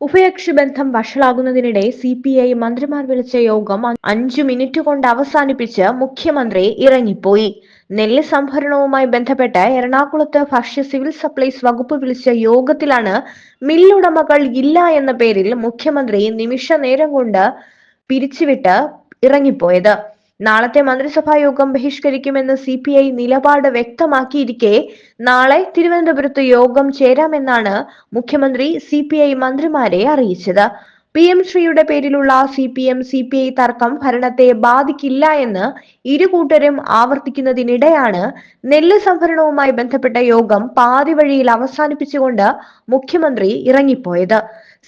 ഉഭയകക്ഷി ബന്ധം വഷളാകുന്നതിനിടെ C P I മന്ത്രിമാർ വിളിച്ച യോഗം അഞ്ചു മിനിറ്റ് കൊണ്ട് അവസാനിപ്പിച്ച് മുഖ്യമന്ത്രി ഇറങ്ങിപ്പോയി. നെല്ല് സംഭരണവുമായി ബന്ധപ്പെട്ട് എറണാകുളത്ത് ഭക്ഷ്യ സിവിൽ സപ്ലൈസ് വകുപ്പ് വിളിച്ച യോഗത്തിലാണ് മില്ലുടമകൾ ഇല്ല എന്ന പേരിൽ മുഖ്യമന്ത്രി നിമിഷ നേരം കൊണ്ട് പിരിച്ചുവിട്ട് ഇറങ്ങിപ്പോയത്. നാളത്തെ മന്ത്രിസഭാ യോഗം ബഹിഷ്കരിക്കുമെന്ന് സി പി ഐ നിലപാട് വ്യക്തമാക്കിയിരിക്കെ നാളെ തിരുവനന്തപുരത്ത് യോഗം ചേരാമെന്നാണ് മുഖ്യമന്ത്രി സി പി ഐ മന്ത്രിമാരെ അറിയിച്ചത്. പി എം ശ്രീയുടെ പേരിലുള്ള C P M C P I തർക്കം ഭരണത്തെ ബാധിക്കില്ല എന്ന് ഇരു കൂട്ടരും ആവർത്തിക്കുന്നതിനിടെയാണ് നെല്ല് സംഭരണവുമായി ബന്ധപ്പെട്ട യോഗം പാതി വഴിയിൽ അവസാനിപ്പിച്ചുകൊണ്ട് മുഖ്യമന്ത്രി ഇറങ്ങിപ്പോയത്.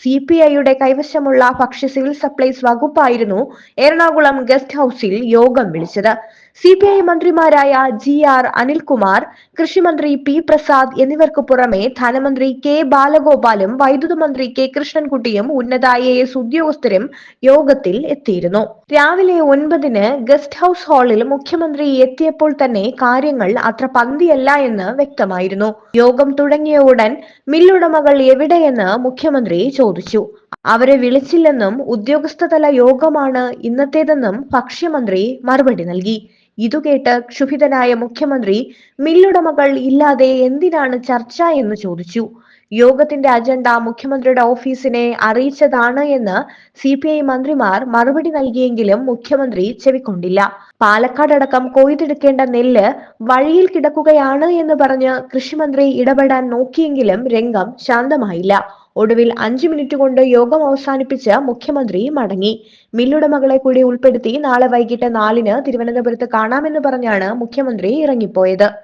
സി പി ഐയുടെ കൈവശമുള്ള ഭക്ഷ്യ സിവിൽ സപ്ലൈസ് വകുപ്പായിരുന്നു എറണാകുളം ഗസ്റ്റ് ഹൌസിൽ യോഗം വിളിച്ചത്. സി പി ഐ മന്ത്രിമാരായ ജി ആർ അനിൽകുമാർ കൃഷിമന്ത്രി പി പ്രസാദ് എന്നിവർക്ക് പുറമെ ധനമന്ത്രി കെ ബാലഗോപാലും വൈദ്യുത മന്ത്രി കെ കൃഷ്ണൻകുട്ടിയും ഉന്നത ഐ എ എസ് ഉദ്യോഗസ്ഥരും യോഗത്തിൽ എത്തിയിരുന്നു. രാവിലെ ഒൻപതിന് ഗസ്റ്റ് ഹൌസ് ഹാളിൽ മുഖ്യമന്ത്രി എത്തിയപ്പോൾ തന്നെ കാര്യങ്ങൾ അത്ര പന്തിയല്ല എന്ന് വ്യക്തമായിരുന്നു. യോഗം തുടങ്ങിയ ഉടൻ മില്ലുടമകൾ എവിടെയെന്ന് മുഖ്യമന്ത്രി ചോദിച്ചു. അവരെ വിളിച്ചില്ലെന്നും ഉദ്യോഗസ്ഥതല യോഗമാണ് ഇന്നത്തേതെന്നും ഭക്ഷ്യമന്ത്രി മറുപടി നൽകി. ഇതുകേട്ട് ക്ഷുഭിതനായ മുഖ്യമന്ത്രി മില്ലുടമകൾ ഇല്ലാതെ എന്തിനാണ് ചർച്ച എന്ന് ചോദിച്ചു. യോഗത്തിന്റെ അജണ്ട മുഖ്യമന്ത്രിയുടെ ഓഫീസിനെ അറിയിച്ചതാണ് എന്ന് സി പി ഐ മന്ത്രിമാർ മറുപടി നൽകിയെങ്കിലും മുഖ്യമന്ത്രി ചെവിക്കൊണ്ടില്ല. പാലക്കാടടക്കം കൊയ്തെടുക്കേണ്ട നെല്ല് വഴിയിൽ കിടക്കുകയാണ് എന്ന് പറഞ്ഞ് കൃഷിമന്ത്രി ഇടപെടാൻ നോക്കിയെങ്കിലും രംഗം ശാന്തമായില്ല. ഒടുവിൽ അഞ്ചു മിനിറ്റ് കൊണ്ട് യോഗം അവസാനിപ്പിച്ച് മുഖ്യമന്ത്രി മടങ്ങി. മില്ലുടമകളെ കൂടി ഉൾപ്പെടുത്തി നാളെ വൈകിട്ട് നാലിന് തിരുവനന്തപുരത്ത് കാണാമെന്ന് പറഞ്ഞാണ് മുഖ്യമന്ത്രി ഇറങ്ങിപ്പോയത്.